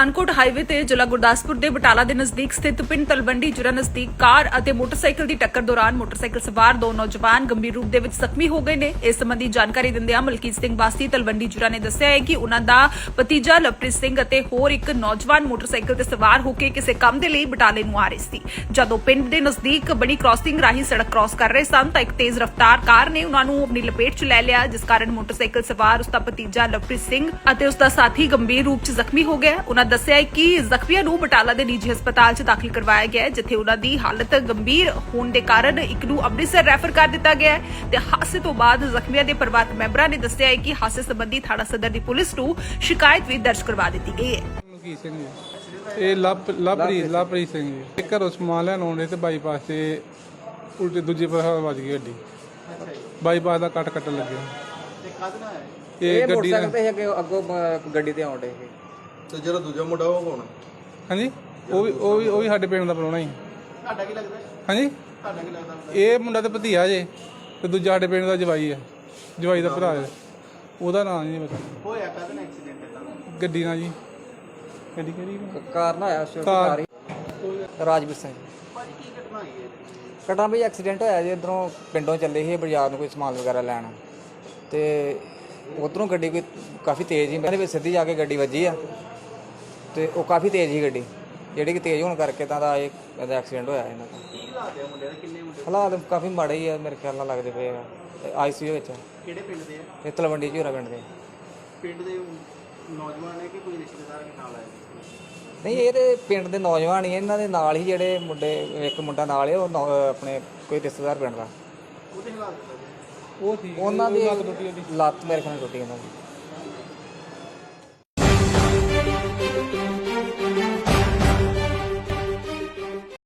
Pathankot highway ਤੇ ਜ਼ਿਲ੍ਹਾ ਗੁਰਦਾਸਪੁਰ ਦੇ ਬਟਾਲਾ ਦੇ ਨਜ਼ਦੀਕ ਸਥਿਤ ਪਿੰਡ ਤਲਵੰਡੀ ਜੁਰਾ ਨਜ਼ਦੀਕ ਕਾਰ ਅਤੇ ਮੋਟਰਸਾਈਕਲ ਦੀ ਟੱਕਰ ਦੌਰਾਨ ਮੋਟਰਸਾਈਕਲ ਸਵਾਰ ਦੋ ਨੌਜਵਾਨ ਗੰਭੀਰ ਰੂਪ ਦੇ ਵਿੱਚ ਜ਼ਖਮੀ ਹੋ ਗਏ ਨੇ। ਇਸ ਸੰਬੰਧੀ ਜਾਣਕਾਰੀ ਦਿੰਦਿਆਂ ਮਲਕੀਤ ਸਿੰਘ ਵਾਸੀ ਤਲਵੰਡੀ ਜੁਰਾ ਨੇ ਦੱਸਿਆ ਹੈ ਕਿ ਉਹਨਾਂ ਦਾ ਭਤੀਜਾ ਲਵਪ੍ਰੀਤ ਸਿੰਘ ਅਤੇ ਹੋਰ ਇੱਕ ਨੌਜਵਾਨ ਮੋਟਰਸਾਈਕਲ ਤੇ ਸਵਾਰ ਹੋ ਕੇ ਕਿਸੇ ਕੰਮ ਦੇ ਲਈ ਬਟਾਲੇ ਨੂੰ ਆ ਰਹੇ ਸੀ। ਜਦੋਂ ਪਿੰਡ ਦੇ ਨਜ਼ਦੀਕ ਬੜੀ ਕ੍ਰਾਸਿੰਗ ਰਾਹੀਂ ਸੜਕ ਕ੍ਰਾਸ ਕਰ ਰਹੇ ਸਨ ਤਾਂ ਇੱਕ ਤੇਜ਼ ਰਫ਼ਤਾਰ ਕਾਰ ਨੇ ਉਹਨਾਂ ਨੂੰ ਆਪਣੀ ਲਪੇਟ 'ਚ ਲੈ ਲਿਆ, ਜਿਸ ਕਾਰਨ ਮੋਟਰਸਾਈਕਲ ਸਵਾਰ ਉਸ ਦਾ ਭਤੀਜਾ ਲਵਪ੍ਰੀਤ ਸਿੰਘ ਅਤੇ ਉਸ ਦਾ ਸਾਥੀ ਗੰਭੀਰ ਰੂਪ 'ਚ ਜ਼ਖਮੀ ਹੋ ਗਿਆ। ਉਹਨਾਂ ਦੱਸਿਆ ਹੈ ਕਿ ਜ਼ਖਮੀਆਂ ਨੂੰ ਬਟਾਲਾ ਦੇ ਨਿੱਜੀ ਹਸਪਤਾਲ 'ਚ ਦਾਖਲ ਕਰਵਾਇਆ ਗਿਆ ਹੈ ਜਿੱਥੇ ਉਹਨਾਂ ਦੀ ਹਾਲਤ ਗੰਭੀਰ ਹੋਣ ਦੇ ਕਾਰਨ ਇੱਕ ਨੂੰ ਅੰਮ੍ਰਿਤਸਰ ਰੈਫਰ ਕਰ ਦਿੱਤਾ ਗਿਆ ਹੈ। ਤੇ ਹਾਦਸੇ ਤੋਂ ਬਾਅਦ ਜ਼ਖਮੀਆਂ ਦੇ ਪਰਿਵਾਰਕ ਮੈਂਬਰਾਂ ਨੇ ਦੱਸਿਆ ਹੈ ਕਿ ਹਾਦਸੇ ਸੰਬੰਧੀ ਥਾਣਾ ਸਦਰ ਦੀ ਪੁਲਿਸ ਨੂੰ ਸ਼ਿਕਾਇਤ ਵੀ ਦਰਜ ਕਰਵਾ ਦਿੱਤੀ ਗਈ ਹੈ। ਸਿੰਘ ਜੀ। ਇਹ ਲਵ ਲਵਪ੍ਰੀਤ ਲਵਪ੍ਰੀਤ ਸਿੰਘ ਜੀ। ਇਹ ਘਰੋਂ ਸਮਾਨ ਲੈਣ ਆਉਂਦੇ ਤੇ ਬਾਈਪਾਸ ਤੇ ਉਲਟੇ ਦੂਜੇ ਪਾਸੇ ਵੱਜ ਗਈ ਗੱਡੀ। ਬਾਈਪਾਸ ਦਾ ਕੱਟ ਕੱਟਣ ਲੱਗਿਆ ਆਇਆ? ਇਹ ਗੱਡੀ ਮੋਟਰਸਾਈਕਲ ਤੇ ਅੱਗੇ ਅੱਗੋਂ ਅਹ, ਗੱਡੀ ਤੇ ਆਉਂਦੇ ਸੀ ਤੇ ਜਿਹੜਾ ਦੂਜਾ ਮੁੰਡਾ ਉਹ ਕੌਣ ਹਾਂਜੀ ਉਹ ਵੀ ਉਹ ਵੀ ਉਹ ਵੀ ਸਾਡੇ ਪਿੰਡ ਦਾ ਪਰੋਣਾ ਹੀ। ਤੁਹਾਡਾ ਕੀ ਲੱਗਦਾ? ਹਾਂਜੀ? ਤੁਹਾਡਾ ਕੀ ਲੱਗਦਾ? ਇਹ ਮੁੰਡਾ ਤੇ ਭਤੀਆ ਜੇ ਤੇ ਦੂਜਾ ਸਾਡੇ ਪਿੰਡ ਦਾ ਜਵਾਈ ਹੈ ਜਵਾਈ ਦਾ ਭਰਾ ਹੈ ਉਹਦਾ ਨਾਮ ਨਹੀਂ ਪਤਾ। ਹੋਇਆ ਨਾਲ ਐਕਸੀਡੈਂਟ ਇਹਦਾ ਗੱਡੀ ਨਾਲ ਜੀ। ਗੱਡੀ ਕਿਹੜੀ ਕਾਰ ਨਾ ਆਇਆ ਸਵਿਫਟ ਕਾਰ। ਰਾਜਵੀਰ ਸਿੰਘ। ਭਾਜੀ ਕੀ ਘਟਨਾ ਹੋਈ ਹੈ ਕਟਾ ਵੀ ਐਕਸੀਡੈਂਟ ਹੋਇਆ ਜੀ ਇਧਰੋਂ ਪਿੰਡੋਂ ਚੱਲੇ ਸੀ ਬਾਜ਼ਾਰ ਨੂੰ ਕੋਈ ਸਮਾਨ ਵਗੈਰਾ ਲੈਣ। ਤੇ ਉਧਰੋਂ ਗੱਡੀ ਕੋਈ ਕਾਫੀ ਤੇਜ਼ ਸੀ ਮੇਰੇ ਵਿੱਚ ਸਿੱਧੀ ਜਾ ਕੇ ਗੱਡੀ ਵੱਜੀ ਆ। ਤੇ ਉਹ ਕਾਫੀ ਤੇਜ਼ ਸੀ ਗੱਡੀ। ਜਿਹੜੀ ਕਿ ਤੇਜ਼ ਹੋਣ ਕਰਕੇ ਤਾਂ ਦਾ ਇਹ ਇਹਦਾ ਐਕਸੀਡੈਂਟ ਹੋਇਆ ਇਹਨਾਂ ਦਾ। ਕੀ ਹਾਲਾਤ ਹੈ ਮੁੰਡੇ ਦੇ? ਕਿੰਨੇ ਮੁੰਡੇ? ਹਾਲਾਤ ਕਾਫੀ ਮਾੜੇ ਹੀ ਆ ਮੇਰੇ ਖਿਆਲ ਨਾਲ ਲੱਗਦੇ ਪਏ ਆ। ਆਈਸੀਯੂ ਵਿੱਚ। ਕਿਹੜੇ ਪਿੰਡ ਦੇ ਆ? ਇਹ ਤਲਵੰਡੀ ਝੂਰਾ ਪਿੰਡ ਦੇ। ਪਿੰਡ ਦੇ ਨੌਜਵਾਨ ਨੇ ਕਿ ਕੋਈ ਰਿਸ਼ਤੇਦਾਰ ਦੇ ਨਾਲ ਆਏ? ਨਹੀਂ ਇਹ ਤੇ ਪਿੰਡ ਦੇ ਨੌਜਵਾਨ ਹੀ ਆ, ਇਹਨਾਂ ਦੇ ਨਾਲ ਹੀ ਜਿਹੜੇ ਮੁੰਡੇ ਇੱਕ ਮੁੰਡਾ ਨਾਲ ਹੈ ਉਹ ਨੌ- ਆਪਣੇ ਕੋਈ ਰਿਸ਼ਤੇਦਾਰ ਪਿੰਡ ਦਾ। ਉਹਦੇ ਹਾਲਾਤ ਦੱਸੋ ਜੀ। ਉਹ ਠੀਕ ਉਹਨਾਂ ਦੀ ਲੱਤ ਮੇਰੇ ਖਿਆਲ ਨਾਲ ਟੁੱਟੀ ਉਹਨਾਂ ਦੀ।